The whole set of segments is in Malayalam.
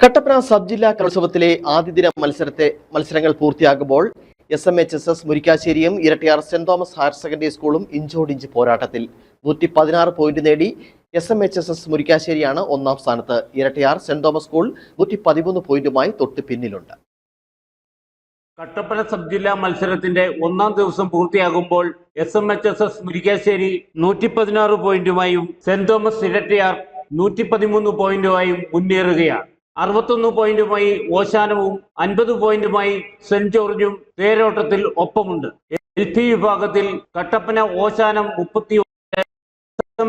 കട്ടപ്പന സബ് ജില്ലാ കലോത്സവത്തിലെ ആദ്യദിന മത്സരത്തെ മത്സരങ്ങൾ പൂർത്തിയാകുമ്പോൾ S M H S S മുരിക്കാശ്ശേരിയും Irattiyar saint Thomas higher secondary സ്കൂളും ഇഞ്ചോടിഞ്ച് പോരാട്ടത്തിൽ നൂറ്റി പതിനാറ് പോയിന്റ് നേടി S M H S S മുരിക്കാശ്ശേരിയാണ് ഒന്നാം സ്ഥാനത്ത്. ഇരട്ടിയാർ സെന്റ് തോമസ് സ്കൂൾ നൂറ്റി പതിമൂന്ന് പോയിന്റുമായി തൊട്ട് പിന്നിലുണ്ട്. കട്ടപ്പന സബ് ജില്ലാ മത്സരത്തിന്റെ ഒന്നാം ദിവസം പൂർത്തിയാകുമ്പോൾ S M H S S Murickassery നൂറ്റി പതിനാറ് പോയിന്റുമായും സെന്റ് തോമസ് ഇരട്ടിയാർ നൂറ്റി പതിമൂന്ന് പോയിന്റുമായും മുന്നേറുകയാണ്. അറുപത്തൊന്ന് പോയിന്റുമായി ഓശാനവും അൻപത് പോയിന്റുമായി സെന്റ് ജോർജും തേരോട്ടത്തിൽ ഒപ്പമുണ്ട്. എൽ പി വിഭാഗത്തിൽ കട്ടപ്പന ഓശാനം മുപ്പത്തി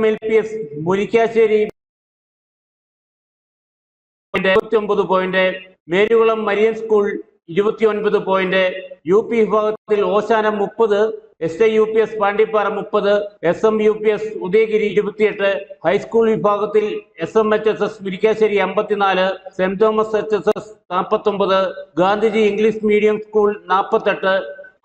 L P S Murickassery point Merukulam Marian school ഇരുപത്തിയൊൻപത് പോയിന്റ് യു പി വിഭാഗത്തിൽ ഓശാനം മുപ്പത് S I U P S Pandippara മുപ്പത് S M U P S Udayagiri ഇരുപത്തിയെട്ട് ഹൈസ്കൂൾ വിഭാഗത്തിൽ S M H S S Murickassery അമ്പത്തിനാല് saint Thomas H S S നാൽപ്പത്തൊമ്പത് ഗാന്ധിജി ഇംഗ്ലീഷ് മീഡിയം സ്കൂൾ നാൽപ്പത്തെട്ട്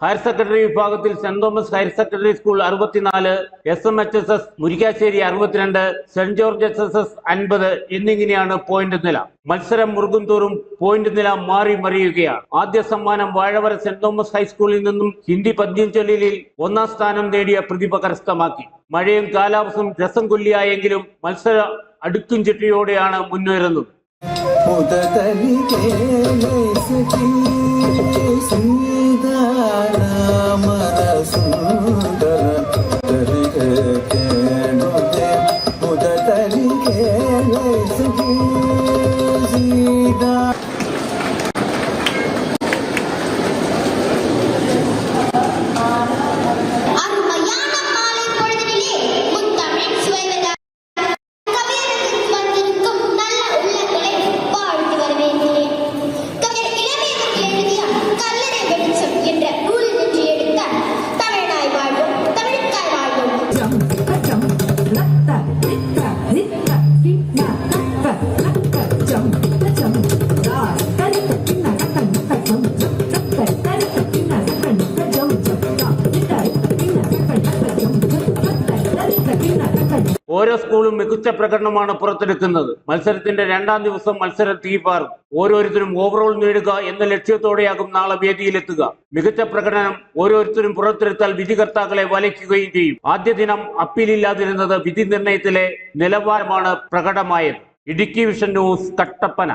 ഹയർ സെക്കൻഡറി വിഭാഗത്തിൽ saint Thomas higher secondary school അറുപത്തിനാല് S M H S S Murickassery അറുപത്തിരണ്ട് saint George S S S അൻപത് എന്നിങ്ങനെയാണ് പോയിന്റ് നില. മത്സരം മുറുകും തോറും പോയിന്റ് നില മാറി മറിയുകയാണ്. ആദ്യ സമ്മാനം വാഴവര സെന്റ് തോമസ് ഹൈസ്കൂളിൽ നിന്നും ഹിന്ദി പദ്യം ചൊല്ലിലിൽ ഒന്നാം സ്ഥാനം നേടിയ പ്രതിഭ കരസ്ഥമാക്കി. മഴയും കാലാവസ്ഥയും രസം കൊല്ലിയായെങ്കിലും മത്സര അടുക്കും ചിട്ടിയോടെയാണ് മുന്നേറുന്നത് ഓരോ സ്കൂളും മികച്ച പ്രകടനമാണ് പുറത്തെടുക്കുന്നത്. മത്സരത്തിന്റെ രണ്ടാം ദിവസം മത്സരം തീപാറും. ഓരോരുത്തരും ഓവറോൾ നേടുക എന്ന ലക്ഷ്യത്തോടെയാകും നാളെ വേദിയിലെത്തുക. മികച്ച പ്രകടനം ഓരോരുത്തരും പുറത്തെടുത്താൽ വിധികർത്താക്കളെ വലയ്ക്കുകയും ചെയ്യും. ആദ്യ ദിനം അപ്പീലില്ലാതിരുന്നത് വിധി നിർണയത്തിലെ നിലവാരമാണ് പ്രകടമായത്. Idukki vision news Kattappana.